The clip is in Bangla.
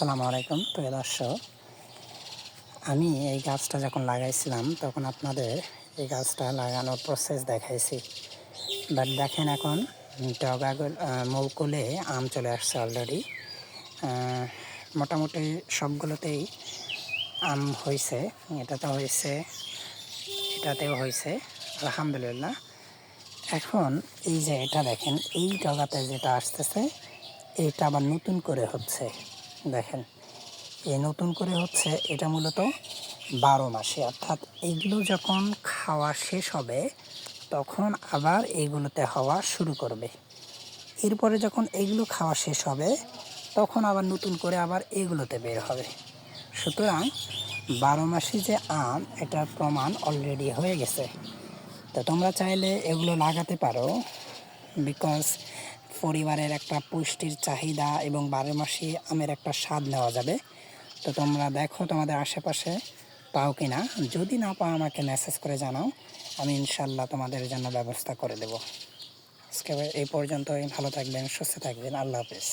আসসালামু আলাইকুম, প্রিয় দর্শক। আমি এই গাছটা যখন লাগাইছিলাম, তখন আপনাদের এই গাছটা লাগানোর প্রসেস দেখাইছি। বাট দেখেন এখন ডগাগুল মৌকুলে আম চলে আসছে অলরেডি মোটামুটি সবগুলোতেই আম হয়েছে এটাতে হয়েছে এটাতেও হয়েছে আলহামদুলিল্লাহ। এখন এই যে এটা দেখেন, এই ডগাতে যেটা আসতেছে, এটা আবার নতুন করে হচ্ছে। দেখেন, এই নতুন করে হচ্ছে এটা মূলত বারো মাসে। অর্থাৎ এগুলো যখন খাওয়া শেষ হবে, তখন আবার এইগুলোতে হওয়া শুরু করবে। এরপরে যখন এগুলো খাওয়া শেষ হবে, তখন আবার নতুন করে আবার এগুলোতে বের হবে। সুতরাং বারো মাসি যে আম, এটার প্রমাণ অলরেডি হয়ে গেছে। তো তোমরা চাইলে এগুলো লাগাতে পারো। বিকজ পরিবারের একটা পুষ্টির চাহিদা এবং বারো মাসি আমের একটা স্বাদ নেওয়া যাবে। তো তোমরা দেখো তোমাদের আশেপাশে পাও কি না যদি না পাও আমাকে মেসেজ করে জানাও, আমি ইনশাল্লাহ তোমাদের জন্য ব্যবস্থা করে দেবো। আজকে এই পর্যন্তই, ভালো থাকবেন, সুস্থ থাকবেন, আল্লাহ হাফিজ।